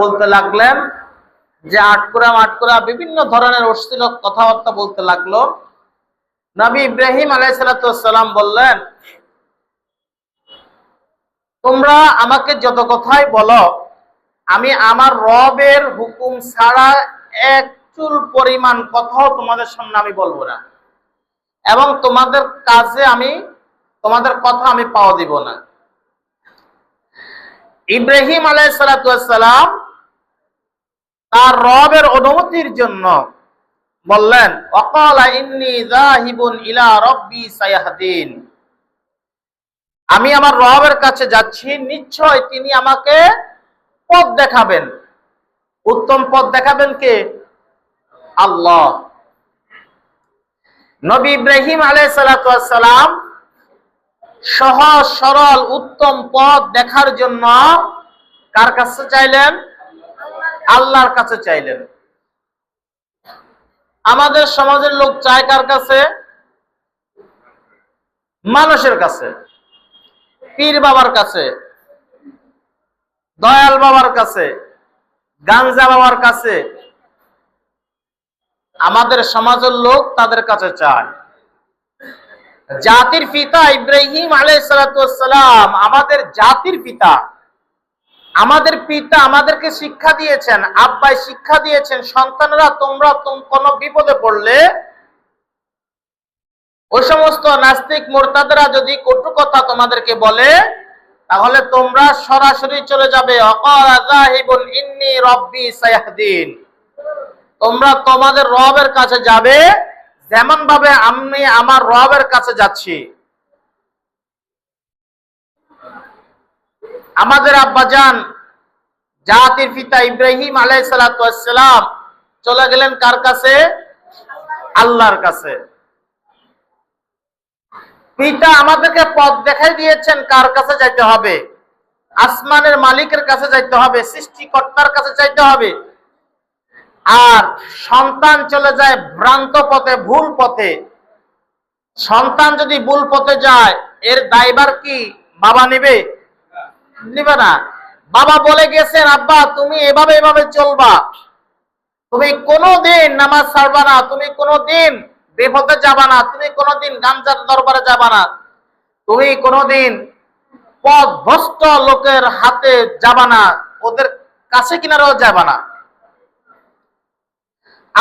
বলতে লাগলেন, যে আটকুরা আটকুরা বিভিন্ন ধরনের অশ্লীল কথাবার্তা বলতে লাগল। নবী ইব্রাহিম আলাইসালাম বললেন, তোমরা আমাকে যত কথাই বলো, আমি আমার রবের হুকুম ছাড়া এক চুল পরিমাণ কথাও তোমাদের সামনে আমি বলব না। এবং তোমাদের কাজে আমি, তোমাদের কথা আমি পাওয়া দিব না। ইব্রাহিম আলাই আলাইসালাম তার রবের অনুমতির জন্য বললেন আমি আমার রবের কাছে যাচ্ছি, নিশ্চয় তিনি আমাকে পথ দেখাবেন। উত্তম পথ দেখাবেন কে? আল্লাহ। নবী ইব্রাহিম আলাই আলাইসালাম সহজ, সরল, উত্তম পথ দেখার জন্য কার কাছে চাইলেন? আল্লাহর কাছে চাইলেন। আমাদের সমাজের লোক চায় কার কাছে? মানুষের কাছে। পীর বাবার কাছে, দয়াল বাবার কাছে, গাঞ্জা বাবার কাছে। আমাদের সমাজের লোক তাদের কাছে চায়। জাতির পিতা ইব্রাহিম আলাইসালাম আমাদের জাতির পিতা। আমাদের পিতা আমাদেরকে শিক্ষা দিয়েছেন, আব্বাই শিক্ষা দিয়েছেন, সন্তানরা তোমরা কোন বিপদে পড়লে? ওই সমস্ত নাস্তিক মোরতাদরা যদি কটু কথা তোমাদেরকে বলে, তাহলে তোমরা সরাসরি চলে যাবে। ইন্নি রব্বি সায়াহদিন। তোমরা তোমাদের রবের কাছে যাবে। যেমন ভাবে আমি আমার রবের কাছে যাচ্ছি। আমাদের আব্বাজান, জাতির পিতা ইব্রাহিম আলাই আলাইসালাম চলে গেলেন কার কাছে? আল্লাহর কাছে। পিতা আমাদেরকে পথ দেখাই দিয়েছেন কার কাছে যাইতে হবে। আসমানের মালিকের কাছে যাইতে হবে, সৃষ্টিকর্তার কাছে যাইতে হবে। আর সন্তান চলে যায় ভ্রান্ত পথে, ভুল পথে। সন্তান যদি ভুল পথে যায়, এর দায়বার কি বাবা নেবে? নিবে না। বাবা বলে গেছেন, আব্বা, তুমি এভাবে এভাবে চলবা। তুমি কোনোদিন নামাজ ছাড়বা না, তুমি কোনোদিন বেপথে যাবা না, তুমি কোনোদিন গাঞ্জার দরবারে যাবা না। তুমি কোনোদিন পথ ভ্রষ্ট লোকের হাতে যাবা না, ওদের কাছে কিনারেও যাবা না।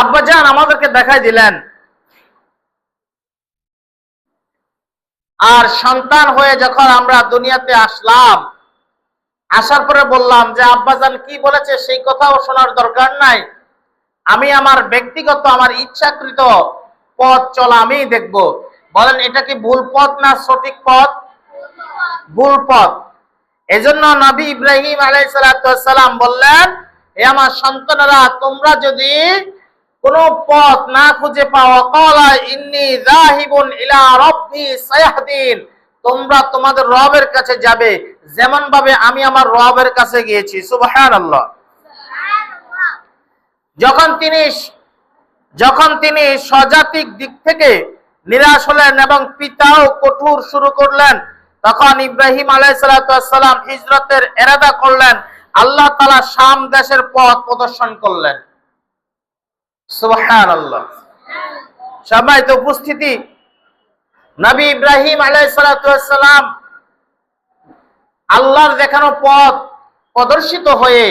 আব্বাজান আমাদেরকে দেখাই দিলেন। আর সন্তান হয়ে যখন আমরা দুনিয়াতে আসলাম, আসার পরে বললাম যে, আব্বাজান, কি বলেছে? সেই কথাও শোনার দরকার নাই। আমি আমার ব্যক্তিগত, আমার ইচ্ছাকৃত পথ চলা আমি দেখব। বলেন, এটা কি ভুল পথ না সঠিক পথ? ভুল পথ। এজন্য নবী ইব্রাহিম আলাইসালাম বললেন, এ আমার সন্তানেরা, তোমরা যদি কোন পথ না খুঁজে পাও কলা ইন্নি জাহিবুন ইলা রব্বি সায়াহদিন। তোমরা তোমাদের রবের কাছে যাবে। যেমন ভাবে আমি আমার রবের কাছে গিয়েছি। সুবহানাল্লাহ। যখন তিনি যখন তিনি স্বজাতিক দিক থেকে নিরাশ হলেন এবং পিতাও কঠোর শুরু করলেন, তখন ইব্রাহিম আলাইসালাম হিজরতের এরাদা করলেন। আল্লাহ তালা শাম দেশের পথ প্রদর্শন করলেন। সবাই তো উপস্থিতি। নবী ইব্রাহিম আলাইসালাম আল্লাহর দেখানো পথ প্রদর্শিত হয়ে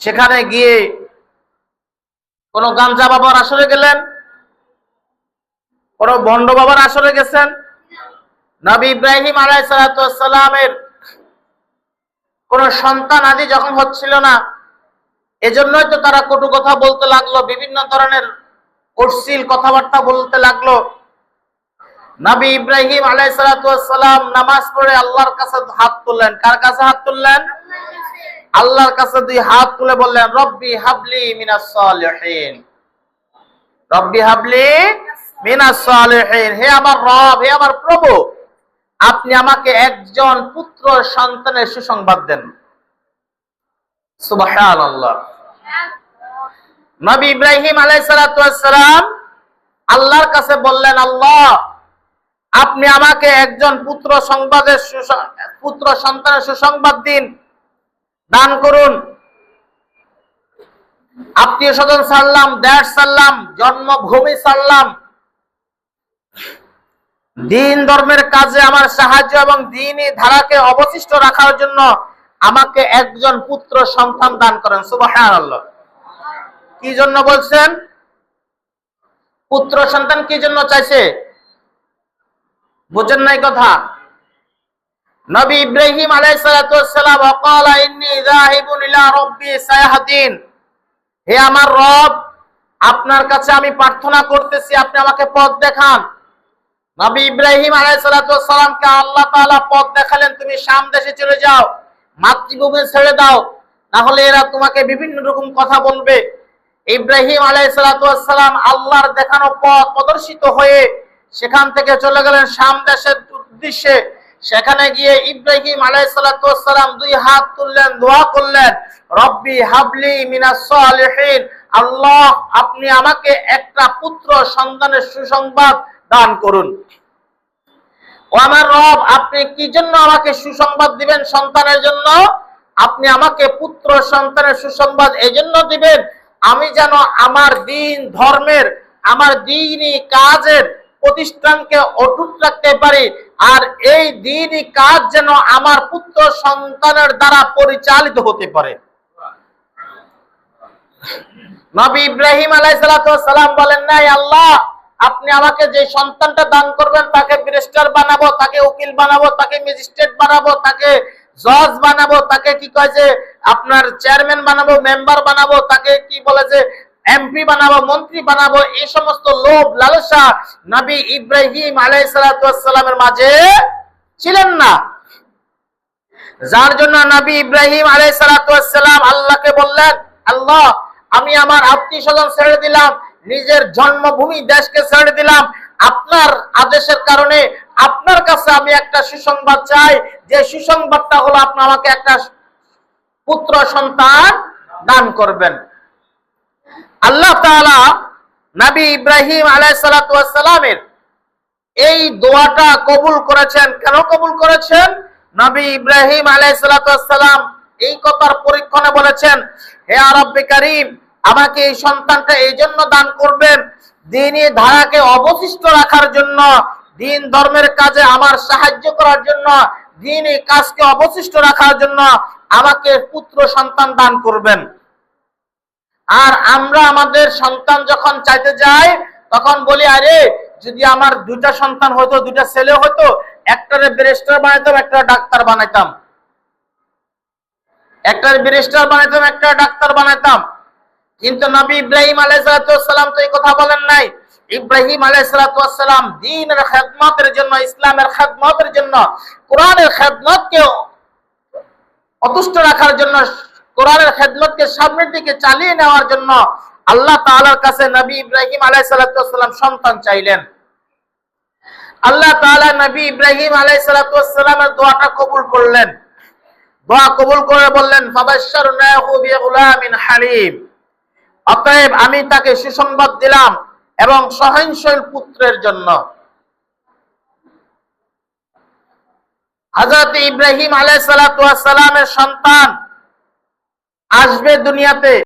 সেখানে গিয়ে কোন গাঞ্জা বাবার আসরে গেলেন? কোন ভণ্ড বাবার আসরে গেছেন? নবী ইব্রাহিম আলাইসালামের কোন সন্তান আদি যখন হচ্ছিল না এজন্যই তো তারা কটু কথা বলতে লাগল, বিভিন্ন ধরনের অশ্লীল কথাবার্তা বলতে লাগল। নবী ইব্রাহিম আলাইসালাম নামাজ পড়ে আল্লাহর কাছে হাত তুললেন। কার কাছে হাত তুললেন? আল্লাহর কাছে দুই হাত তুলে বললেন, রব্বি হাবলি মিনাস সালিহিন। রব্বি হাবলি মিনাস সালিহিন। হে আমার রব, হে আমার প্রভু, আপনি আমাকে একজন পুত্র সন্তানের সুসংবাদ দেন। সুবহানাল্লাহ। নবী ইব্রাহিম আলাইসালাম আল্লাহর কাছে বললেন, আল্লাহ, আপনি আমাকে একজন পুত্র সংবাদের পুত্র সন্তানের সুসংবাদ দিন, দান করুন। আত্মীয় স্বজন সারলাম দেশ সারলাম জন্মভূমি সারলাম দিন ধর্মের কাজে আমার সাহায্য এবং দিনই ধারাকে অবশিষ্ট রাখার জন্য আমাকে একজন পুত্র সন্তান দান করেন কি জন্য বলছেন? পুত্র সন্তান কি জন্য চাইছে? বুঝেন নাই কথা। নবী ইব্রাহিম ওয়াকালা যাহিবুন ইলা রাব্বি হে আমার রব, আপনার কাছে আমি প্রার্থনা করতেছি, আপনি আমাকে পথ দেখান। নবী ইব্রাহিম আলাইসালামকে আল্লাহ তাআলা পথ দেখালেন, তুমি শাম দেশে চলে যাও। মাতৃভূমি ছেড়ে দাও তাহলে এরা তোমাকে বিভিন্ন রকম কথা বলবে। ইব্রাহিম আলাইসালাম আল্লাহর দেখানো পথ প্রদর্শিত হয়ে সেখান থেকে চলে গেলেন শাম দেশের উদ্দেশ্যে। সেখানে গিয়ে ইব্রাহিম আলাইসালাম দুই হাত তুললেন, দোয়া করলেন, রব্বি হাবলি মিনাস সালিহিন, আল্লাহ আপনি আমাকে একটা পুত্র সন্তানের সুসংবাদ দান করুন। আমার রব, আপনি কি জন্য আমাকে সুসংবাদ দিবেন সন্তানের জন্য? আপনি আমাকে পুত্র সন্তানের সুসংবাদ এই জন্য দিবেন, আমি যেন আমার দিন ধর্মের, আমার দিনই কাজের প্রতিষ্ঠানকে অটুট রাখতে পারি, আর এই দিনই কাজ যেন আমার পুত্র সন্তানের দ্বারা পরিচালিত হতে পারে। নবী ইব্রাহিম আলাইসালাম বলেন নাই আল্লাহ আপনি আমাকে যে সন্তানটা দান করবেন, তাকে ব্যারিস্টার বানাবো, তাকে উকিল বানাবো, তাকে ম্যাজিস্ট্রেট বানাবো, তাকে জজ বানাবো, তাকে কি কয় যে আপনার চেয়ারম্যান বানাবো মেম্বার বানাবো, তাকে কি বলে যে এমপি বানাবো, মন্ত্রী বানাবো, এই সমস্ত লোভ, লালসা নবী ইব্রাহিম আলাইসালামের মাঝে ছিলেন না। যার জন্য নবী ইব্রাহিম আলাইসালাম আল্লাহকে বললেন, আল্লাহ, আমি আমার আত্মীয় স্বজন ছেড়ে দিলাম নিজের জন্মভূমি দেশকে ছেড়ে দিলাম। আপনার আদেশের কারণে আপনার কাছে আমি একটা সুসংবাদ চাই। যে সুসংবাদটা হলো আপনি আমাকে একটা পুত্র সন্তান দান করবেন। আল্লাহ তাআলা নবী ইব্রাহিম আলাইসালামের এই দোয়াটা কবুল করেছেন। কেন কবুল করেছেন? নবী ইব্রাহিম আলাইসালাম এই কথার পরীক্ষণে বলেছেন, হে আরব্বি কারিম আমাকে এই সন্তানটা এই জন্য দান করবেন। দিনই ধারাকে অবশিষ্ট রাখার জন্য, দিন ধর্মের কাজে আমার সাহায্য করার জন্য দিনই কাজকে অবশিষ্ট রাখার জন্য আমাকে পুত্র সন্তান দান করবেন। আর আমরা আমাদের সন্তান যখন চাইতে যাই, তখন বলি, আরে, যদি আমার দুটা সন্তান হতো, দুইটা ছেলে হতো, একটারে ব্যারিস্টার বানাইতাম একটা ডাক্তার বানাইতাম। একটার ব্যারিস্টার বানাইতাম একটা ডাক্তার বানাইতাম। কিন্তু নবী ইব্রাহিম আলাইসালাম তো এই কথা বলেন নাই। ইব্রাহিম আলাইসালাম দিনের খেদমতের জন্য, ইসলামের খেদমতের জন্য, কোরআনের খেদমতকে অতুষ্ট রাখার জন্য, কোরআনের খেদমতকে সামনের দিকে চালিয়ে নেওয়ার জন্য আল্লাহ তাআলার কাছে নবী ইব্রাহিম আলাইসালাম সন্তান চাইলেন। আল্লাহ তাআলা নবী ইব্রাহিম আলাইসালামের দোয়াটা কবুল করলেন। দোয়া কবুল করে বললেন হালিম। অতএব আমি তাকে সুসংবাদ দিলাম এবং সহনশীল পুত্রের জন্য। হজরত ইব্রাহিম আলাই সালাতামের সন্তান আসবে দুনিয়াতে।